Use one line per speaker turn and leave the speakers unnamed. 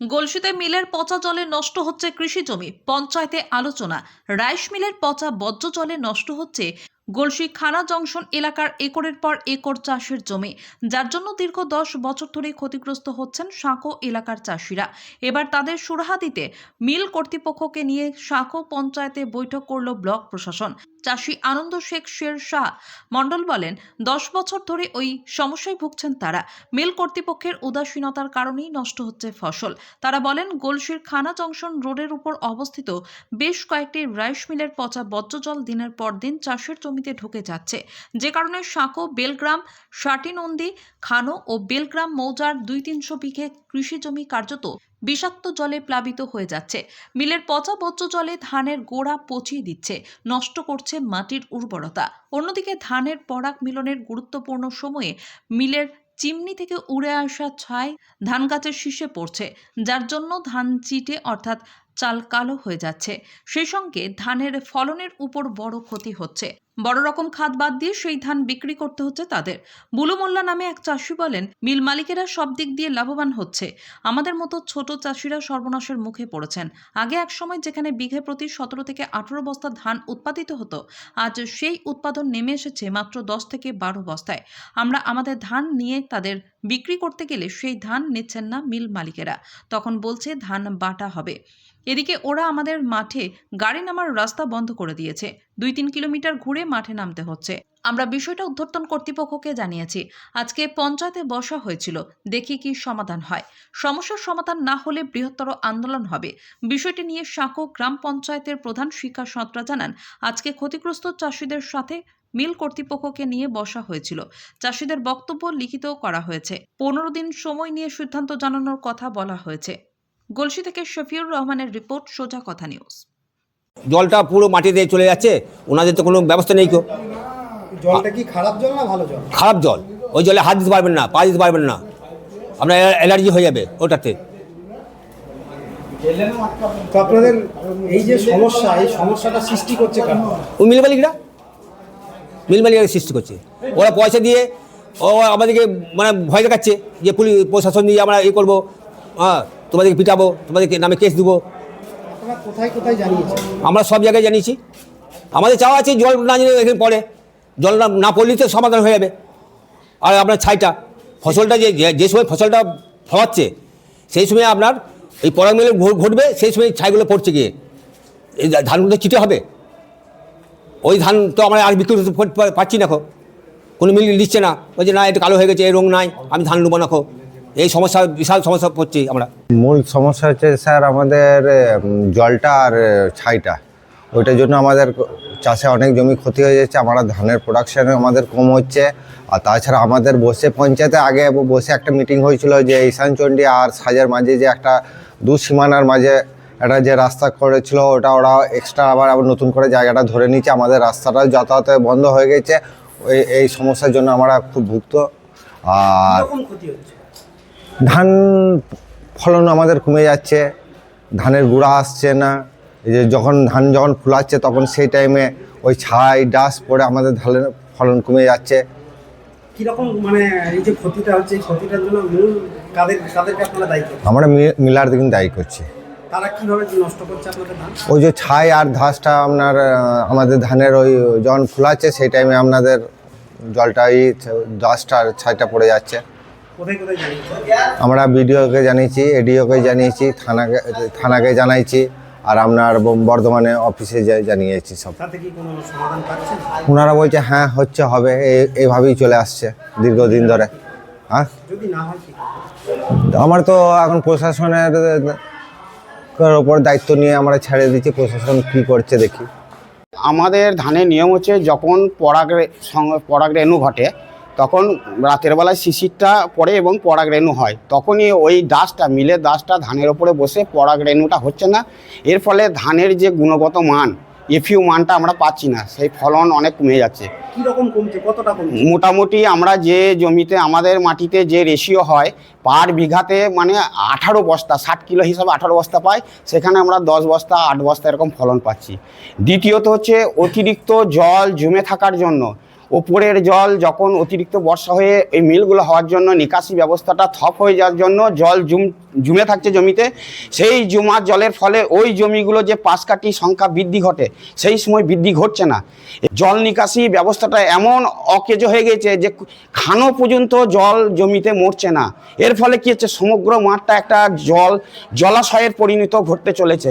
গলসিতে মিলের পচা জলে নষ্ট হচ্ছে কৃষি জমি, পঞ্চায়েতে আলোচনা। রাইস মিলের পচা বজ্র জলে নষ্ট হচ্ছে গলসি খানা জংশন এলাকার একরের পর একর চাষের জমি, যার জন্য দীর্ঘ দশ বছর ধরে ক্ষতিগ্রস্ত হচ্ছেন সাঁকো এলাকার চাষিরা। এবার তাদের সুরাহা দিতে মিল কর্তৃপক্ষকে নিয়ে সাঁকো পঞ্চায়েতে বৈঠক করল ব্লক প্রশাসন। চাষি আনন্দ শেখ শের শাহ মণ্ডল বলেন, দশ বছর ধরে ওই সমস্যায় ভুগছেন তারা। মিল কর্তৃপক্ষের উদাসীনতার কারণেই নষ্ট হচ্ছে ফসল। তারা বলেন, গোলসির খানা জংশন রোডের উপর অবস্থিত বেশ কয়েকটি রাইস মিলের পচা বজ্রজল দিনের পর দিন চাষের জমিতে ঢুকে যাচ্ছে। যে কারণে সাঁকো, বেলগ্রাম, সাটিনন্দী, খানো ও বেলগ্রাম, মৌজার দুই তিনশো বিঘে কৃষি জমি কার্যত বিষাক্ত জলে প্লাবিত হয়ে যাচ্ছে। মিলের পচা বজ্র জলে ধানের গোড়া পচিয়ে দিচ্ছে, নষ্ট করছে মাটির উর্বরতা। অন্যদিকে ধানের পরাগ মিলনের গুরুত্বপূর্ণ সময়ে মিলের চিমনি থেকে উড়ে আসা ছাই ধান গাছের শীষে পড়ছে, যার জন্য ধান চিটে অর্থাৎ চাল কালো হয়ে যাচ্ছে। সেই সঙ্গে ধানের ফলনের উপর বড় ক্ষতি হচ্ছে। বড় রকম খাদ বাদ দিয়ে সেই ধান বিক্রি করতে হচ্ছে তাদের। বুলু মোল্লা নামে এক চাষি বলেন, মিল মালিকেরা সব দিক দিয়ে লাভবান হচ্ছে। আমাদের মতো ছোট চাষিরা সর্বনাশের মুখে পড়েছেন। আগে এক সময় যেখানে বিঘে প্রতি সতেরো থেকে আঠেরো বস্তা ধান উৎপাদিত হতো, আজ সেই উৎপাদন নেমে এসেছে মাত্র দশ থেকে বারো বস্তায়। আমরা আমাদের ধান নিয়ে তাদের বিক্রি করতে গেলে সেই ধান নিচ্ছেন না মিল মালিকেরা। তখন বলছে, ধান বাটা হবে। এদিকে ওরা আমাদের মাঠে গাড়ি নামার রাস্তা বন্ধ করে দিয়েছে। দুই তিন কিলোমিটার ঘুরে মাঠে নামতে হচ্ছে। আমরা বিষয়টা উদ্ধর্তন কর্তৃপক্ষকে জানিয়েছি। আজকে পঞ্চায়েতে বসা হয়েছিল। দেখি কি সমাধান হয়। সমস্যার সমাধান না হলে বৃহত্তর আন্দোলন হবে। বিষয়টি নিয়ে সাঁকো গ্রাম পঞ্চায়েতের প্রধান শিক্ষা সঁতরা জানান, আজকে ক্ষতিগ্রস্ত চাষিদের সাথে মিল কর্তৃপক্ষকে নিয়ে বসা হয়েছিল। চাষিদের বক্তব্য লিখিত করা হয়েছে। পনেরো দিন সময় নিয়ে সিদ্ধান্ত জানানোর কথা বলা হয়েছে। গলসি থেকে শফিউর রহমানের রিপোর্ট, সোজা কথা নিউজ।
জলটা পুরো মাটিতে চলে যাচ্ছে ওনাদের তো কোনো ব্যবস্থা নেই কেউ।
জলটা কি খারাপ জল না ভালো জল?
খারাপ জল। ওই জলে হাত দিতে পারবেন না পা দিতে পারবেন না। আপনার অ্যালার্জি হয়ে যাবে ওটাতে।
আপনাদের এই যে সমস্যা এই সমস্যাটা সৃষ্টি করছে কেন
ওই মিল মালিকরা মিল মালিকরা সৃষ্টি করছে। ওরা পয়সা দিয়ে ও আমাদেরকে মানে ভয় দেখাচ্ছে যে পুলিশ প্রশাসন দিয়ে আমরা এই করব হ্যাঁ তোমাদেরকে পিটাবো তোমাদেরকে নামে কেস দেবো।
কোথায় কোথায়
আমরা সব জায়গায় জানিয়েছি। আমাদের চাওয়া আছে জল না জানি এখানে পড়ে। জল না না পড়লেই তো সমাধান হয়ে যাবে। আর আপনার ছাইটা, ফসলটা যে যে- সময় ফসলটা ফলাচ্ছে, সেই সময় আপনার এই পরাগ মেলে ঘটবে, সেই সময় ছাইগুলো পড়ছে গিয়ে। এই ধানগুলো চিটে হবে। ওই ধান তো আমরা আর বিক্রি করতে পা- পাচ্ছি না কোনো মিল দিচ্ছে না। বলছে, না, এটা কালো হয়ে গেছে, এই রং নাই, আমি ধান নেব না খো এই সমস্যা বিশাল সমস্যা পড়ছি আমরা।
মূল সমস্যা হচ্ছে স্যার আমাদের জলটা আর ছাইটা। ওইটার জন্য আমাদের চাষে অনেক জমি ক্ষতি হয়ে যাচ্ছে আমরা ধানের প্রোডাকশানে আমাদের কম হচ্ছে। আর তাছাড়া আমাদের বসে পঞ্চায়েতে আগে বসে একটা মিটিং হয়েছিল যে ঈশানচণ্ডী আর সাজের মাঝে যে একটা দু সীমানার মাঝে একটা যে রাস্তা করেছিল ওটা ওরা এক্সট্রা আবার আবার নতুন করে জায়গাটা ধরে নিচ্ছে আমাদের রাস্তাটা যাতায়াতে বন্ধ হয়ে গেছে। ওই এই সমস্যার জন্য আমরা খুব ভুক্ত। আর
ক্ষতি হচ্ছে?
ধান ফলন আমাদের কমে যাচ্ছে ধানের গুঁড়া আসছে না। এই যে যখন ধান যখন ফুলাচ্ছে তখন সেই টাইমে ওই ছাই ডাস পড়ে আমাদের ধানের ফলন কমে যাচ্ছে।
কীরকম মানে এই যে ক্ষতিটা হচ্ছে ক্ষতিটার জন্য মূল কাদের কাদেরকে আপনারা দায়ী
আমরা মিলার দিন দায়ী করছি।
তারা কীভাবে নষ্ট করছে আপনাদের ধান?
ওই যে ছাই আর ধাসটা আপনার আমাদের ধানের ওই যখন ফুলাচ্ছে সেই টাইমে আপনাদের জলটা এই ডাস্ট আর ছাইটা পড়ে যাচ্ছে। আমরা বিডিওকে জানিয়েছি এডিওকে জানিয়েছি থানাকে থানাকে জানাইছি আর আপনার বর্ধমানে অফিসে জানিয়েছি সব।
তাতে কি কোনো সমাধান পাচ্ছেন?
ওনারা বলছে হ্যাঁ হচ্ছে হবে এই- এইভাবেই চলে আসছে দীর্ঘদিন ধরে। হ্যাঁ?
হয়?
আমার তো এখন প্রশাসনের ওপর দায়িত্ব নিয়ে আমরা ছেড়ে দিচ্ছি প্রশাসন কি করছে দেখি।
আমাদের ধানের নিয়ম হচ্ছে যখন পরাগ রে- সং- পরাগ রেণু ঘটে তখন রাতের বেলায় শিশিরটা পড়ে এবং পরাগ রেণু হয়। তখনই ওই দাসটা মিলে দাসটা ধানের ওপরে বসে পরাগ রেণুটা হচ্ছে না। এর ফলে ধানের যে গুণগত মান এফিউ মানটা আমরা পাচ্ছি না। সেই ফলন অনেক কমে যাচ্ছে।
কীরকম কমছে? কতটা কমছে?
মোটামুটি আমরা যে জমিতে আমাদের মাটিতে যে রেশিও হয় পার বিঘাতে মানে আঠারো বস্তা ষাট কিলো হিসাবে আঠারো বস্তা পাই। সেখানে আমরা দশ বস্তা আট বস্তা এরকম ফলন পাচ্ছি। দ্বিতীয়ত হচ্ছে অতিরিক্ত জল জমে থাকার জন্য ওপরের জল যখন অতিরিক্ত বর্ষা হয়ে এই মিলগুলো হওয়ার জন্য নিকাশি ব্যবস্থাটা থপ হয়ে যাওয়ার জন্য জল জুম, জুমে থাকছে জমিতে, সেই জমা জলের ফলে ওই জমিগুলো যে পাশ কাটি সংখ্যা বৃদ্ধি ঘটে, সেই সময় বৃদ্ধি ঘটছে না। জল নিকাশি ব্যবস্থাটা এমন অকেজো হয়ে গেছে যে খানো পর্যন্ত জল জমিতে মরছে না। এর ফলে কি হচ্ছে, সমগ্র মাঠটা একটা জল জলাশয়ের পরিণত ঘটতে চলেছে।